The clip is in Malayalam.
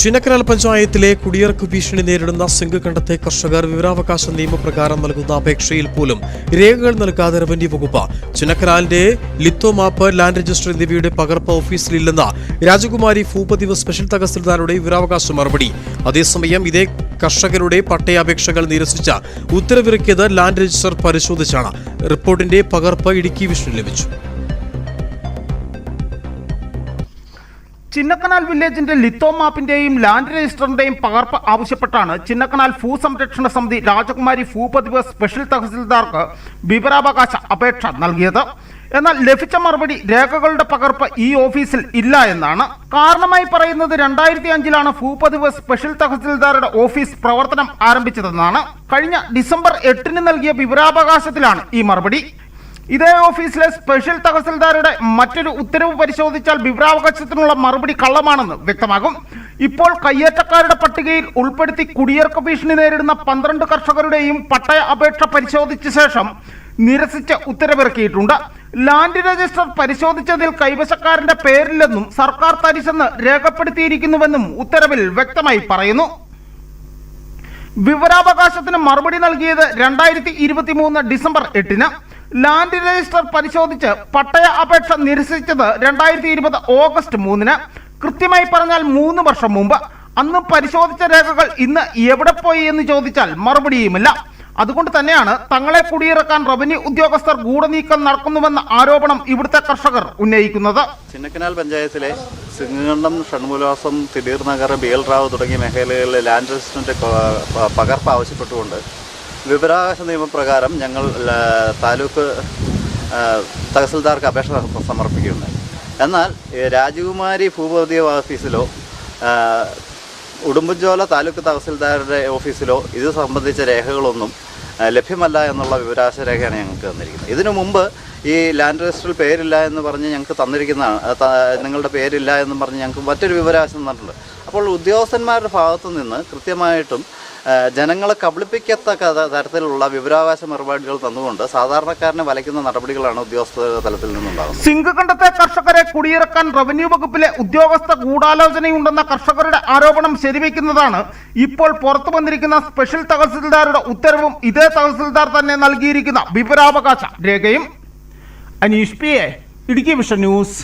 ചിന്നക്കനാൽ പഞ്ചായത്തിലെ കുടിയിറക്ക് ഭീഷണി നേരിടുന്ന സിംഗക്കണ്ടത്തെ കർഷകർ വിവരാവകാശ നിയമപ്രകാരം നൽകുന്ന അപേക്ഷയിൽ പോലും രേഖകൾ നൽകാതെ റവന്യൂ വകുപ്പ്. ചിന്നക്കനാലിന്റെ ലിത്തോ മാപ്പ് ലാൻഡ് രജിസ്റ്റർ എന്നിവയുടെ പകർപ്പ് ഓഫീസിലില്ലെന്ന രാജകുമാരി ഭൂപതിവ് സ്പെഷ്യൽ തഹസിൽദാരുടെ വിവരാവകാശ മറുപടി. അതേസമയം ഇതേ കർഷകരുടെ പട്ടയാപേക്ഷകൾ നിരസിച്ച ഉത്തരവിറക്കിയത് ലാൻഡ് രജിസ്റ്റർ പരിശോധിച്ചാണ്. റിപ്പോർട്ടിന്റെ പകർപ്പ് ഇടുക്കി വിഷ്ണു ലഭിച്ചു. ചിന്നക്കനാൽ വില്ലേജിന്റെ ലിത്തോ മാപ്പിന്റെയും ലാൻഡ് രജിസ്റ്ററിന്റെയും പകർപ്പ് ആവശ്യപ്പെട്ടാണ് ചിന്നക്കനാൽ ഭൂ സംരക്ഷണ സമിതി രാജകുമാരി ഭൂപതിവ് സ്പെഷ്യൽ തഹസിൽദാർക്ക് വിവരാവകാശ അപേക്ഷ നൽകിയത്. എന്നാൽ ലഭിച്ച മറുപടി രേഖകളുടെ പകർപ്പ് ഈ ഓഫീസിൽ ഇല്ല എന്നാണ്. കാരണമായി പറയുന്നത് രണ്ടായിരത്തി അഞ്ചിലാണ് ഭൂപതിവ് സ്പെഷ്യൽ തഹസിൽദാരുടെ ഓഫീസ് പ്രവർത്തനം ആരംഭിച്ചതെന്നാണ്. കഴിഞ്ഞ ഡിസംബർ എട്ടിന് നൽകിയ വിവരാവകാശത്തിലാണ് ഈ മറുപടി. ഇതേ ഓഫീസിലെ സ്പെഷ്യൽ തഹസിൽദാരുടെ മറ്റൊരു ഉത്തരവ് പരിശോധിച്ചാൽ വിവരാവകാശത്തിനുള്ള മറുപടി കള്ളമാണെന്ന് വ്യക്തമാകും. ഇപ്പോൾ കയ്യേറ്റക്കാരുടെ പട്ടികയിൽ ഉൾപ്പെടുത്തി കുടിയേർക്ക ഭീഷണി നേരിടുന്ന പന്ത്രണ്ട് കർഷകരുടെയും പട്ടയ അപേക്ഷ പരിശോധിച്ച ശേഷം നിരസിച്ച ഉത്തരവിറക്കിയിട്ടുണ്ട്. ലാൻഡ് രജിസ്റ്റർ പരിശോധിച്ചതിൽ കൈവശക്കാരന്റെ പേരില്ലെന്നും സർക്കാർ തരിശെന്ന് രേഖപ്പെടുത്തിയിരിക്കുന്നുവെന്നും ഉത്തരവിൽ വ്യക്തമായി പറയുന്നു. വിവരാവകാശത്തിന് മറുപടി നൽകിയത് രണ്ടായിരത്തി ഡിസംബർ എട്ടിന്. ലാൻഡ് രജിസ്റ്റർ പരിശോധിച്ച് പട്ടയ അപേക്ഷ നിരസിച്ചത് രണ്ടായിരത്തി ഇരുപത് ഓഗസ്റ്റ് മൂന്നിന്. കൃത്യമായി പറഞ്ഞാൽ മൂന്ന് വർഷം മുമ്പ്. അന്ന് പരിശോധിച്ച രേഖകൾ ഇന്ന് എവിടെ പോയി എന്ന് ചോദിച്ചാൽ മറുപടിയുമില്ല. അതുകൊണ്ട് തന്നെയാണ് തങ്ങളെ കുടിയിറക്കാൻ റവന്യൂ ഉദ്യോഗസ്ഥർ ഗൂഢനീക്കം നടക്കുന്നുവെന്ന ആരോപണം ഇവിടുത്തെ കർഷകർ ഉന്നയിക്കുന്നത്. ചിന്നക്കനാൽ പഞ്ചായത്തിലെ സിംഗണ്ടം ഷൺമുലാസം തിടീർ നഗർ ബിയൽ റാവ് തുടങ്ങിയ മേഖലകളിലെ ലാൻഡ് രജിസ്റ്ററിന്റെ പകർപ്പ് ആവശ്യപ്പെട്ടുകൊണ്ട് വിവരാവകാശ നിയമപ്രകാരം ഞങ്ങൾ താലൂക്ക് തഹസിൽദാർക്ക് അപേക്ഷ സമർപ്പിക്കുകയുണ്ടായി എന്നാൽ രാജകുമാരി ഭൂപതി ഓഫീസിലോ ഉടുമ്പൻചോല താലൂക്ക് തഹസിൽദാരുടെ ഓഫീസിലോ ഇത് സംബന്ധിച്ച രേഖകളൊന്നും ലഭ്യമല്ല എന്നുള്ള വിവരാശ രേഖയാണ് ഞങ്ങൾക്ക് തന്നിരിക്കുന്നത്. ഇതിനു മുമ്പ് ഈ ലാൻഡ് രജിസ്റ്ററിൽ പേരില്ല എന്ന് പറഞ്ഞ് ഞങ്ങൾക്ക് തന്നിരിക്കുന്നതാണ് നിങ്ങളുടെ പേരില്ല എന്നും പറഞ്ഞ് ഞങ്ങൾക്ക് മറ്റൊരു വിവരാശം തന്നിട്ടുണ്ട്. അപ്പോൾ ഉദ്യോഗസ്ഥന്മാരുടെ ഭാഗത്തു നിന്ന് കൃത്യമായിട്ടും ജനങ്ങളെ കബളിപ്പിക്കത്തക്ക തരത്തിലുള്ള വിവരാവകാശ മറുപടികൾ തന്നുകൊണ്ട് സാധാരണക്കാരനെ വലയ്ക്കുന്ന നടപടികളാണ് ഉദ്യോഗസ്ഥ തലത്തിൽ നിന്നുണ്ടാകുന്നത്. സിംഗകണ്ഠത്തെ കർഷകരെ കുടിയിറക്കാൻ റവന്യൂ വകുപ്പിലെ ഉദ്യോഗസ്ഥ ഗൂഢാലോചനയുണ്ടെന്ന കർഷകരുടെ ആരോപണം ശരിവെക്കുന്നതാണ് ഇപ്പോൾ പുറത്തു വന്നിരിക്കുന്ന സ്പെഷ്യൽ തഹസിൽദാരുടെ ഉത്തരവും ഇതേ തഹസിൽദാർ തന്നെ നൽകിയിരിക്കുന്ന വിവരാവകാശ രേഖയും. Aneesh P A Idukki vision news.